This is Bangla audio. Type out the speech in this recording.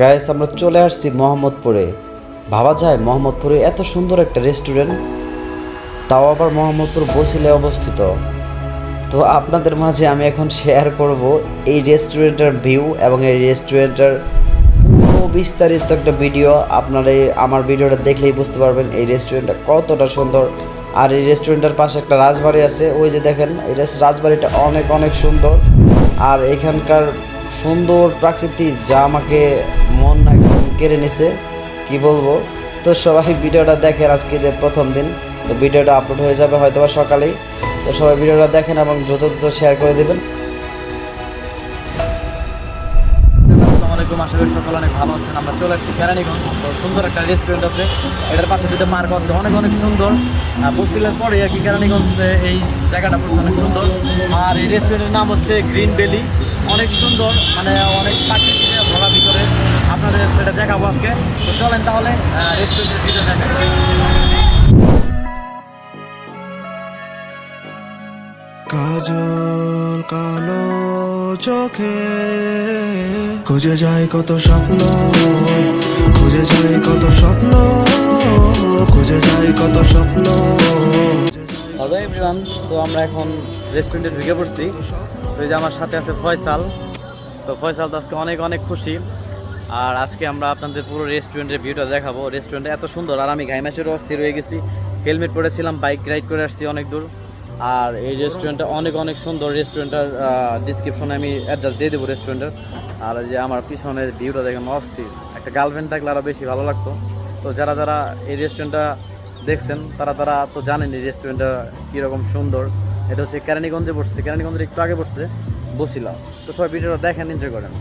গায়েস আমরা চলে আসছি মোহাম্মদপুরে। ভাবা যায় মোহাম্মদপুরে এত সুন্দর একটা রেস্টুরেন্ট তাও আবার মোহাম্মদপুর বসিলে অবস্থিত। তো আপনাদের মাঝে আমি এখন শেয়ার করব এই রেস্টুরেন্টের ভিউ এবং এই রেস্টুরেন্টের বিস্তারিত একটা ভিডিও আপনারা আমার ভিডিওটা দেখলেই বুঝতে পারবেন এই রেস্টুরেন্টটা কতটা সুন্দর। আর এই রেস্টুরেন্টের পাশে একটা রাজবাড়ি আছে, ওই যে দেখেন, এই রাজবাড়িটা অনেক অনেক সুন্দর। আর এখানকার সুন্দর প্রাকৃতি যা আমাকে মন একদম কেড়ে নিছে, কি বলব? তো সবাই ভিডিওটা দেখেন আজকে যে প্রথম দিন। তো ভিডিওটা আপলোড হয়ে যাবে হয়তো বা সকালেই। তো সবাই ভিডিওটা দেখেন এবং দ্রুত দ্রুত শেয়ার করে দেবেন। অনেক ভালো আছেন। আমরা চলে আসছি সুন্দর একটা রেস্টুরেন্ট আছে। এটার পাশে দুটো আছে, অনেক অনেক সুন্দর। পরে আর এই জায়গাটা অনেক সুন্দর। আর এই রেস্টুরেন্টের নাম হচ্ছে গ্রিন ভ্যালি অনেক সুন্দর মানে অনেক প্রাকৃতিক ভরা ভিতরে আপনাদের সেটা দেখাবো আজকে। তো চলেন তাহলে রেস্টুরেন্টের ভিতরে দেখাই কাজল কালো চোখে খুঁজে যায় কত স্বপ্ন খুঁজে যায় কত স্বপ্ন খুঁজে যায় কত স্বপ্ন। হ্যালো এভরিওয়ান তো আমরা এখন রেস্টুরেন্টে ঢুকে পড়ছি। তো এই যে আমার সাথে আছে ফয়সাল। তো ফয়সাল তো আজকে অনেক অনেক খুশি। আর আজকে আমরা আপনাদের পুরো রেস্টুরেন্টের ভিউটা দেখাবো। রেস্টুরেন্টে এত সুন্দর। আর আমি ঘাইমাচুরও অস্থির হয়ে গেছি। হেলমেট পরেছিলাম বাইক রাইড করে আসছি অনেক দূর। আর এই রেস্টুরেন্টটা অনেক অনেক সুন্দর। রেস্টুরেন্টের ডিসক্রিপশনে আমি অ্যাড্রেস দিয়ে দেবো রেস্টুরেন্টের আর যে আমার পিছনের ভিউটা দেখেন, অস্থির। একটা গার্লফ্রেন্ড থাকলে আরও বেশি ভালো লাগতো। তো যারা যারা এই রেস্টুরেন্টটা দেখছেন, তারা তারা তো জানেন এই রেস্টুরেন্টটা কীরকম সুন্দর। এটা হচ্ছে কেরানীগঞ্জে বসছে কেরানীগঞ্জের একটু আগে বসছে বসিলা। তো সবাই ভিডিওটা দেখেন এনজয় করেন।